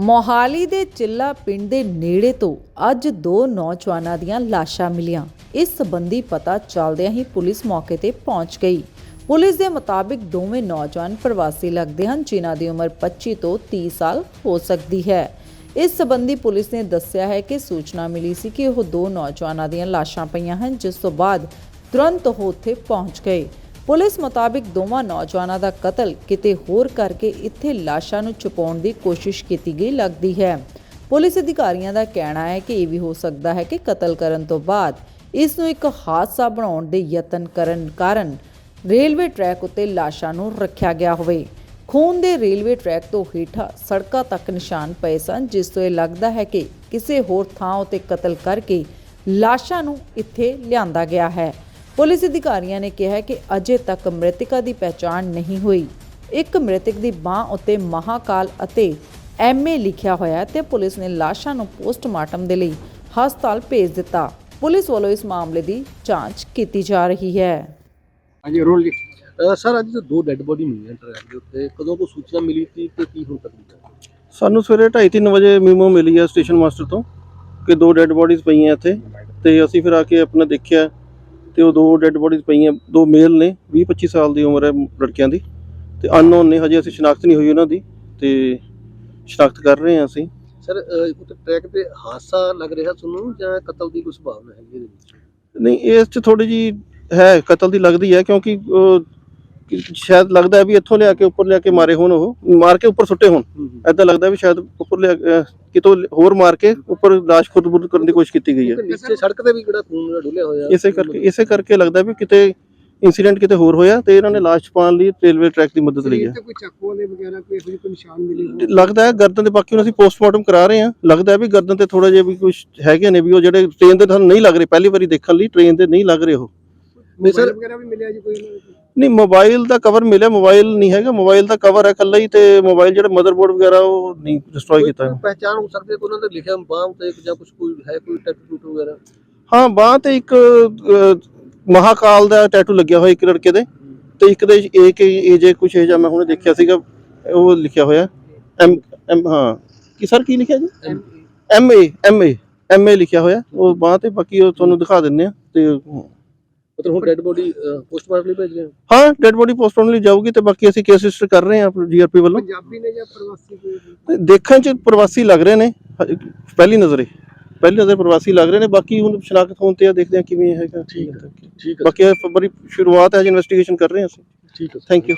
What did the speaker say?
ਮੋਹਾਲੀ ਦੇ ਚਿੱਲਾ ਪਿੰਡ ਦੇ ਨੇੜੇ ਤੋਂ ਅੱਜ ਦੋ ਨੌਜਵਾਨਾਂ ਦੀਆਂ ਲਾਸ਼ਾਂ ਮਿਲੀਆਂ। ਇਸ ਸੰਬੰਧੀ ਪਤਾ ਚੱਲਦਿਆਂ ਹੀ ਪੁਲਿਸ ਮੌਕੇ ਤੇ ਪਹੁੰਚ ਗਈ। ਪੁਲਿਸ ਦੇ ਮੁਤਾਬਿਕ ਦੋਵੇਂ ਨੌਜਵਾਨ ਪ੍ਰਵਾਸੀ ਲੱਗਦੇ ਹਨ, ਜਿਨ੍ਹਾਂ ਦੀ ਉਮਰ 25 ਤੋਂ 30 ਸਾਲ ਹੋ ਸਕਦੀ ਹੈ। ਇਸ ਸੰਬੰਧੀ ਪੁਲਿਸ ਨੇ ਦੱਸਿਆ ਹੈ ਕਿ ਸੂਚਨਾ ਮਿਲੀ ਸੀ ਕਿ ਉਹ ਦੋ ਨੌਜਵਾਨਾਂ ਦੀਆਂ ਲਾਸ਼ਾਂ ਪਈਆਂ ਹਨ, ਜਿਸ ਤੋਂ ਬਾਅਦ ਤੁਰੰਤ ਉਹ ਉੱਥੇ ਪਹੁੰਚ ਗਏ। ਪੁਲਿਸ ਮੁਤਾਬਿਕ ਦੋਵਾਂ ਨੌਜਵਾਨਾਂ ਦਾ ਕਤਲ ਕਿਤੇ ਹੋਰ ਕਰਕੇ ਇੱਥੇ ਲਾਸ਼ਾਂ ਨੂੰ ਛੁਪਾਉਣ ਦੀ ਕੋਸ਼ਿਸ਼ ਕੀਤੀ ਗਈ, ਲੱਗਦੀ ਹੈ। ਪੁਲਿਸ ਅਧਿਕਾਰੀਆਂ ਦਾ ਕਹਿਣਾ ਹੈ ਕਿ ਇਹ ਵੀ ਹੋ ਸਕਦਾ ਹੈ ਕਿ ਕਤਲ ਕਰਨ ਤੋਂ ਬਾਅਦ ਇਸ ਨੂੰ ਇੱਕ ਹਾਦਸਾ ਬਣਾਉਣ ਦੇ ਯਤਨ ਕਰਨ ਕਾਰਨ ਰੇਲਵੇ ਟਰੈਕ ਉੱਤੇ ਲਾਸ਼ਾਂ ਨੂੰ ਰੱਖਿਆ ਗਿਆ ਹੋਵੇ। ਖੂਨ ਦੇ ਰੇਲਵੇ ਟਰੈਕ ਤੋਂ ਹੇਠਾਂ ਸੜਕਾਂ ਤੱਕ ਨਿਸ਼ਾਨ ਪਏ ਸਨ, ਜਿਸ ਤੋਂ ਇਹ ਲੱਗਦਾ ਹੈ ਕਿ ਕਿਸੇ ਹੋਰ ਥਾਂ ਉਤੇ ਕਤਲ ਕਰਕੇ ਲਾਸ਼ਾਂ ਨੂੰ ਇੱਥੇ ਲਿਆਂਦਾ ਗਿਆ ਹੈ। ਪੁਲਿਸ ਅਧਿਕਾਰੀਆਂ ਨੇ ਕਿਹਾ ਕਿ ਅਜੇ ਤੱਕ ਮ੍ਰਿਤਕਾ ਦੀ ਪਛਾਣ ਨਹੀਂ ਹੋਈ। ਇੱਕ ਮ੍ਰਿਤਕ ਦੀ ਬਾਹ ਉੱਤੇ ਮਹਾਕਾਲ ਅਤੇ ਐਮਏ ਲਿਖਿਆ ਹੋਇਆ ਤੇ ਪੁਲਿਸ ਨੇ ਲਾਸ਼ਾਂ ਨੂੰ ਪੋਸਟਮਾਰਟਮ ਦੇ ਲਈ ਹਸਪਤਾਲ ਭੇਜ ਦਿੱਤਾ। ਪੁਲਿਸ ਵੱਲੋਂ ਇਸ ਮਾਮਲੇ ਦੀ ਜਾਂਚ ਕੀਤੀ ਜਾ ਰਹੀ ਹੈ। ਹਾਂਜੀ ਰੋਲ ਜੀ। ਅਹ ਸਰ ਅੱਜ ਜੋ ਦੋ ਡੈੱਡ ਬੋਡੀ ਮਿਲੀਆਂ ਟਰੈਕ ਦੇ ਉੱਤੇ। ਕਦੋਂ ਕੋ ਸੂਚਨਾ ਮਿਲੀ ਸੀ ਤੇ ਕੀ ਹੁਣ ਤੱਕ ਦੀ ਸਾਨੂੰ ਸਵੇਰੇ 2:30 ਵਜੇ ਮੀਮੋ ਮਿਲੀ ਹੈ ਸਟੇਸ਼ਨ ਮਾਸਟਰ ਤੋਂ ਕਿ ਦੋ ਡੈੱਡ ਬੋਡੀਜ਼ ਪਈਆਂ ਇੱਥੇ ਤੇ ਅਸੀਂ ਫਿਰ ਆ ਕੇ ਆਪਣਾ ਦੇਖਿਆ ਤੇ ਉਹ ਦੋ ਡੈੱਡ ਬੋਡੀਜ਼ ਪਈਆਂ ਦੋ ਮੇਲ ਨੇ 20 25 ਸਾਲ ਦੀ ਉਮਰ ਹੈ ਲੜਕਿਆਂ ਦੀ ਤੇ ਅਨਨੋਨ ਨੇ ਹਜੇ ਅਸੀਂ ਸ਼ਨਾਖਤ ਨਹੀਂ ਹੋਈ ਉਹਨਾਂ ਦੀ ਤੇ ਸ਼ਨਾਖਤ ਕਰ ਰਹੇ ਹਾਂ ਅਸੀਂ। ਸਰ ਉੱਤੇ ਟਰੈਕ ਤੇ ਹਾਦਸਾ ਲੱਗ ਰਿਹਾ ਤੁਹਾਨੂੰ ਜਾਂ ਕਤਲ ਦੀ ਕੋਈ ਸੰਭਾਵਨਾ ਹੈਗੀ ਇਹਦੇ ਵਿੱਚ? ਨਹੀਂ ਇਸ 'ਚ ਥੋੜੀ ਜੀ ਹੈ ਕਤਲ ਦੀ ਲੱਗਦੀ ਹੈ ਕਿਉਂਕਿ ਸ਼ਾਇਦ ਲੱਗਦਾ ਹੈ ਵੀ ਇੱਥੋਂ ਲਿਆ ਕੇ ਉੱਪਰ ਲਿਆ ਕੇ ਮਾਰੇ ਹੋਣ ਉਹ ਮਾਰ ਕੇ ਉੱਪਰ ਸੁੱਟੇ ਹੋਣ। ਐਦਾਂ ਲੱਗਦਾ ਵੀ ਸ਼ਾਇਦ ਲਿਆ ਅਹ, ਕਿਤੋਂ ਹੋਰ ਮਾਰ ਕੇ ਉੱਪਰ ਲਾਸ਼ ਖੁਦਬੁਦ ਕਰਨ ਦੀ ਕੋਸ਼ਿਸ਼ ਕੀਤੀ ਗਈ ਹੈ। ਨੀਚੇ ਸੜਕ ਤੇ ਵੀ ਕਿਹੜਾ ਖੂਨ ਡੁੱਲਿਆ ਹੋਇਆ? ਇਸੇ ਕਰਕੇ ਇਸੇ ਕਰਕੇ ਲੱਗਦਾ ਵੀ ਕਿਤੇ ਇਨਸੀਡੈਂਟ ਕਿਤੇ ਹੋਰ ਹੋਇਆ ਤੇ ਇਹਨਾਂ ਨੇ ਲਾਸ਼ ਛੁਪਾਉਣ ਲਈ ਰੇਲਵੇ ਟਰੈਕ ਦੀ ਮਦਦ ਲਈ ਹੈ। ਕੋਈ ਚਾਕੂਆਂ ਦੇ ਵਗੈਰਾ ਕੋਈ ਇਹੋ ਜਿਹੀ ਕੋਈ ਨਿਸ਼ਾਨ ਮਿਲੇ ਲੱਗਦਾ ਹੈ ਗਰਦਨ ਦੇ ਬਾਕੀ ਹੁਣ ਅਸੀਂ ਪੋਸਟਮਾਰਟਮ ਕਰਾ ਰਹੇ ਹਾਂ। ਲੱਗਦਾ ਹੈ ਵੀ ਗਰਦਨ ਤੇ ਥੋੜਾ ਜਿਹਾ ਵੀ ਕੁਝ ਹੈਗੇ ਨੇ ਵੀ ਉਹ ਜਿਹੜੇ ਟ੍ਰੇਨ ਦੇ ਤੁਹਾਨੂੰ ਨਹੀਂ ਲੱਗ ਰਹੇ ਪਹਿਲੀ ਵਾਰੀ ਦੇਖਣ ਲਈ ਟ੍ਰੇਨ ਦੇ ਨਹੀਂ ਲੱਗ ਰਹੇ ਉਹ। ਸਰ ਵਗੈਰਾ ਵੀ ਮਿਲਿਆ ਜੀ ਕੋਈ ਇਹਨਾਂ ਵਿੱਚ ਨਹੀਂ ਮੋਬਾਈਲ ਦਾ ਕਵਰ ਮਿਲਿਆ ਮੋਬਾਈਲ ਨਹੀਂ ਹੈਗਾ ਮੋਬਾਈਲ ਦਾ ਕਵਰ ਹੈ ਕੱਲਾ ਹੀ ਤੇ ਮੋਬਾਈਲ ਜਿਹੜਾ ਮਦਰਬੋਰਡ ਵਗੈਰਾ ਉਹ ਨਹੀਂ ਡਿਸਟਰੋਏ ਕੀਤਾ ਹੈ। ਪਹਿਚਾਨ ਹੋ ਸਕਦੀ ਹੈ ਕੋਈ ਉਹਨਾਂ ਦੇ ਲਿਖਿਆ ਬਾਹ ਤੇ ਜਾਂ ਕੁਝ ਕੋਈ ਹੈ ਕੋਈ ਟੈਟੂ ਟੂਟ ਵਗੈਰਾ? ਹਾਂ ਬਾਹ ਤੇ ਇੱਕ ਮਹਾਕਾਲ ਦਾ ਟੈਟੂ ਲੱਗਿਆ ਹੋਇਆ ਇੱਕ ਲੜਕੇ ਦੇ ਤੇ ਇੱਕ ਦੇ ਏਕ ਏਜੇ ਕੁਛ ਇਹ ਜਾਂ ਮੈਂ ਹੁਣੇ ਦੇਖਿਆ ਸੀਗਾ ਉਹ ਲਿਖਿਆ ਹੋਇਆ ਐਮ ਐਮ ਹਾਂ। ਕੀ ਸਰ ਕੀ ਲਿਖਿਆ ਜੀ? M A M A M A ਲਿਖਿਆ ਹੋਇਆ। ਉਹ ਬਾਹ ਤੇ ਬਾਕੀ ਉਹ ਤੁਹਾਨੂੰ ਦਿਖਾ ਦਿੰਨੇ ਆ ਤੇ ਮਤਲਬ ਹੁਣ ਡੈੱਡ ਬੋਡੀ ਪੋਸਟਮਾਰਟਮ ਲਈ ਭੇਜ ਰਹੇ ਹੋ? ਹਾਂ ਡੈਡ ਬੋਡੀ ਪੋਸਟਮਾਰਟਮ ਲਈ ਜਾਊਗੀ ਤੇ ਬਾਕੀ ਅਸੀਂ ਕੇਸ ਰਜਿਸਟਰ ਕਰ ਰਹੇ ਹਾਂ ਜੀਆਰਪੀ ਵੱਲੋਂ। ਪੰਜਾਬੀ ਨੇ ਜਾਂ ਪ੍ਰਵਾਸੀ ਕੋਈ ਦੇਖਣ ਚ ਪ੍ਰਵਾਸੀ ਲੱਗ ਰਹੇ ਨੇ ਪਹਿਲੀ ਨਜ਼ਰੇ। ਪਹਿਲੀ ਨਜ਼ਰ ਪ੍ਰਵਾਸੀ ਲੱਗ ਰਹੇ ਨੇ ਬਾਕੀ ਹੁਣ ਸ਼ਨਾਖਤ ਹੋਣ ਤੇ ਆ ਦੇਖਦੇ ਆ ਕਿਵੇਂ ਹੈਗਾ। ਠੀਕ ਹੈ ਠੀਕ ਹੈ। ਬਾਕੀ ਬੜੀ ਸ਼ੁਰੂਆਤ ਹੈ ਜੀ ਇਨਵੈਸਟੀਗੇਸ਼ਨ ਕਰ ਰਹੇ ਹਾਂ ਅਸੀਂ। ਠੀਕ ਹੈ। Thank you